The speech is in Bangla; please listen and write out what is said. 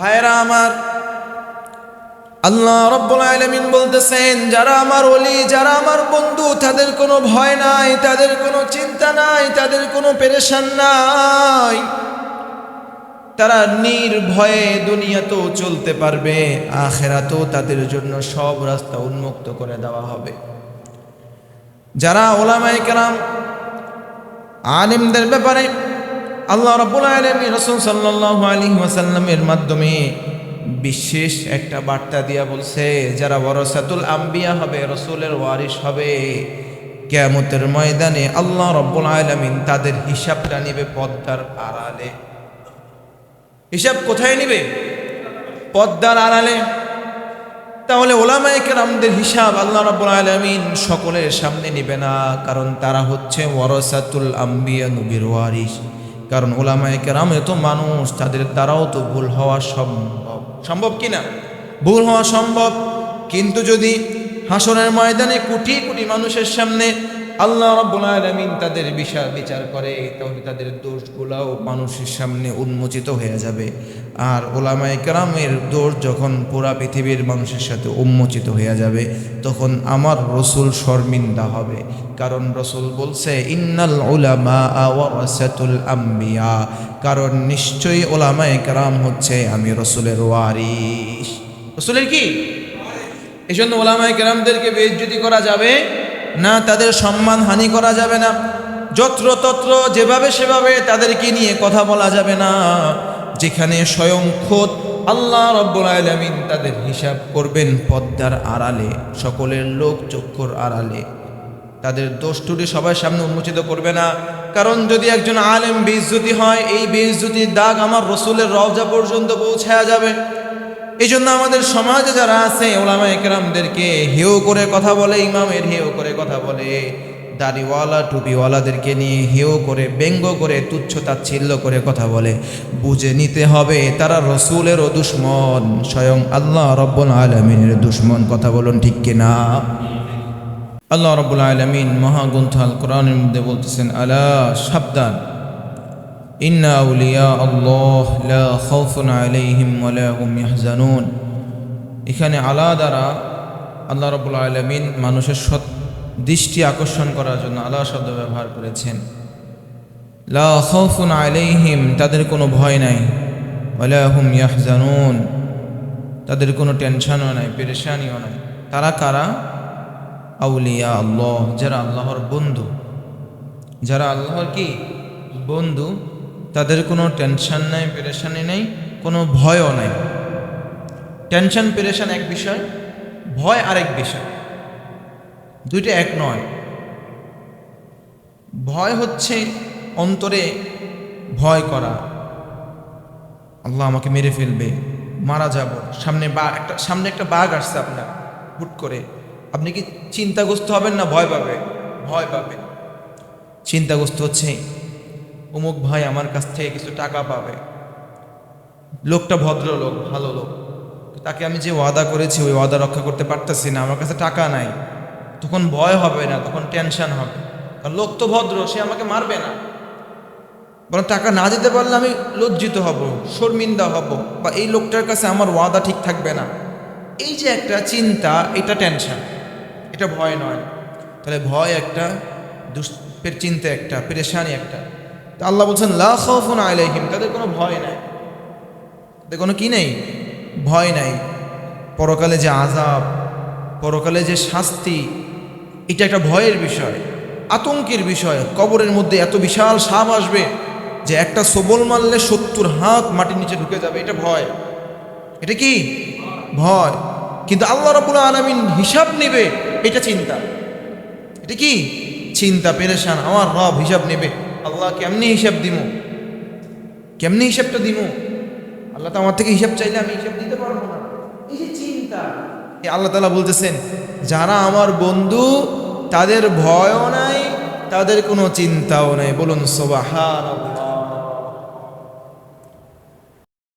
ভাইরা আমার, আল্লাহ রব্বুল আলামিন বলতেছেন, যারা আমার ওলি, যারা আমার বন্ধু, তাদের কোনো ভয় নাই, তাদের কোনো চিন্তা নাই, তাদের কোনো পেরেশান নাই। তারা নির্ভয়ে দুনিয়াতেও চলতে পারবে, আখেরাতেও তাদের জন্য সব রাস্তা উন্মুক্ত করে দেওয়া হবে। যারা কেরাম, আলিমদের ব্যাপারে আল্লাহ রব্বুল আলমী রসুল সাল্লাহ আলী ওয়াসাল্লামের মাধ্যমে বিশেষ একটা বার্তা দিয়া বলছে, যারা ওরসাতুল আম্বিয়া হবে, রসুলের ওয়ারিস হবে, কেয়ামতের ময়দানে আল্লাহ রব্বুল আলমিন তাদের হিসাবটা নিবে পদ্মার আড়ালে। হিসাব কোথায় নিবে? পদ্মার আড়ালে। তাহলে ওলামায়ে কেরামদের হিসাব আল্লাহ রাব্বুল আলামিন সকলের সামনে নিবে না, কারণ তারা হচ্ছে ওয়ারাসাতুল আম্বিয়া নবীর ওয়ারিস কারণ ওলামায় কেরাম এত মানুষ তাদের দ্বারাও তো ভুল হওয়া সম্ভব। সম্ভব কি না? ভুল হওয়া সম্ভব। কিন্তু যদি হাসনের ময়দানে কোটি কোটি মানুষের সামনে আল্লাহ রাব্বুল আলামিন তাদের বিচার বিচার করে, তাহলে তাদের দোষগুলাও মানুষের সামনে উন্মোচিত হয়ে যাবে। আর ওলামায়ে কেরামের দোষ যখন পুরা পৃথিবীর মানুষের সাথে উন্মোচিত হয়ে যাবে, তখন আমার রসুল শর্মিন্দা হবে। কারণ রসুল বলছে, ইন্নাল উলামা ওয়ারাসাতুল আম্বিয়া কারণ নিশ্চয়ই ওলামায়ে কেরাম হচ্ছে, আমি রসুলের ওয়ারিস রসুলের কি? এই জন্য ওলামায় কেরামদেরকে বেজ্জুতি করা যাবে। না তাদের সম্মান হানি করা যাবে না। যত্র তত্র যেভাবে সেভাবে তাদেরকে নিয়ে কথা বলা যাবে না। যেখানে স্বয়ং খোদ আল্লাহ রব্বুল আলমিন তাদের হিসাব করবেন পদ্মার আড়ালে, সকলের লোক চক্ষুর আড়ালে। তাদের দোষ টুটি সবার সামনে উন্মোচিত করবে না। কারণ যদি একজন আলেম বেইজ্জতি হয়, এই বেইজ্জতির দাগ আমার রসুলের রওজা পর্যন্ত পৌঁছায়া যাবে। এই জন্য আমাদের সমাজে যারা আছে ওলামা একরামদেরকে হেও করে কথা বলে, ইমামের হেও করে কথা বলে, দাড়িওয়ালা, টুপিওয়ালাদেরকে নিয়ে হেও করে, ব্যঙ্গ করে, তুচ্ছ তাচ্ছিল্য করে কথা বলে। বুঝে নিতে হবে, তারা রসুলেরও দুশ্মন, স্বয়ং আল্লাহ রব্বুল আলমিনের দুশ্মন, কথা বলুন ঠিক কিনা? আল্লাহ রব্বুল আলমিন মহাগ্রন্থ আল কোরআনের মধ্যে বলতেছেন, আলা সাবধান ইন্না আউলিয়া আল্লাহ লা খাউফুন আলাইহিম ওয়ালা হুম ইয়াহজানুন এখানে আলা দ্বারা আল্লাহ রাব্বুল আলামিন মানুষের সৎ দৃষ্টি আকর্ষণ করার জন্য আলা শব্দ ব্যবহার করেছেন। লা খাউফুন আলাইহিম তাদের কোনো ভয় নাই। ওয়ালা হুম ইয়াহজানুন তাদের কোনো টেনশনও নাই, পেরেশানিও নাই। তারা কারা? আউলিয়া আল্লাহ, যারা আল্লাহর বন্ধু। যারা আল্লাহর কি? বন্ধু। তাদের কোনো টেনশন নাই পেরেশানি নেই, কোনো ভয়ও নাই। টেনশন পেরেশান এক বিষয়, ভয় আরেক বিষয়। দুইটা এক নয়। ভয় হচ্ছে অন্তরে ভয় করা। আল্লাহ আমাকে মেরে ফেলবে, মারা যাব। সামনে বা একটা, সামনে একটা বাঘ আসছে আপনার, হুট করে। আপনি কি চিন্তাগ্রস্ত হবেন না? ভয় পাবে ভয় পাবে। চিন্তাগ্রস্ত হচ্ছে অমুক ভাই আমার কাছ থেকে কিছু টাকা পাবে। লোকটা ভদ্র লোক ভালো লোক। তাকে আমি যে ওয়াদা করেছি, ওই ওয়াদা রক্ষা করতে পারতেছি না। আমার কাছে টাকা নাই। তখন ভয় হবে না, তখন টেনশন হবে। কারণ লোক তো ভদ্র, সে আমাকে মারবে না। বরং টাকা না দিতে পারলে আমি লজ্জিত হব, শর্মিন্দা হব, বা এই লোকটার কাছে আমার ওয়াদা ঠিক থাকবে না। এই যে একটা চিন্তা, এটা টেনশন। এটা ভয় নয়। তাহলে ভয় একটা দুষ্পের চিন্তা একটা, পেরেশানি একটা। তা আল্লাহ বলছেন, লা খাউফুন আলাইহিম তাদের কোনো ভয় নাই। তাদের কোনো কি নেই? ভয় নাই। পরকালে যে আজাব পরকালে যে শাস্তি, এটা একটা ভয়ের বিষয়, আতঙ্কের বিষয়। কবরের মধ্যে এত বিশাল সাপ আসবে যে একটা সবল মারলে সত্তর হাত মাটির নিচে ঢুকে যাবে, এটা ভয়। এটা কি? ভয়। কিন্তু আল্লাহ রাবুল আলমিন হিসাব নেবে, এটা চিন্তা। এটা কি? চিন্তা, পেরেশান, আমার রব হিসাব নেবে। আল্লাহ কেমনি হিসাব দিব কেমনি হিসাবটা দিব আল্লাহ তো আমার থেকে হিসাব চাইলে আমি হিসাব দিতে পারব না। এই যে চিন্তা আল্লাহ তালা বলতেছেন, যারা আমার বন্ধু, তাদের ভয়ও নাই, তাদের কোনো চিন্তাও নাই। বলুন আল্লাহ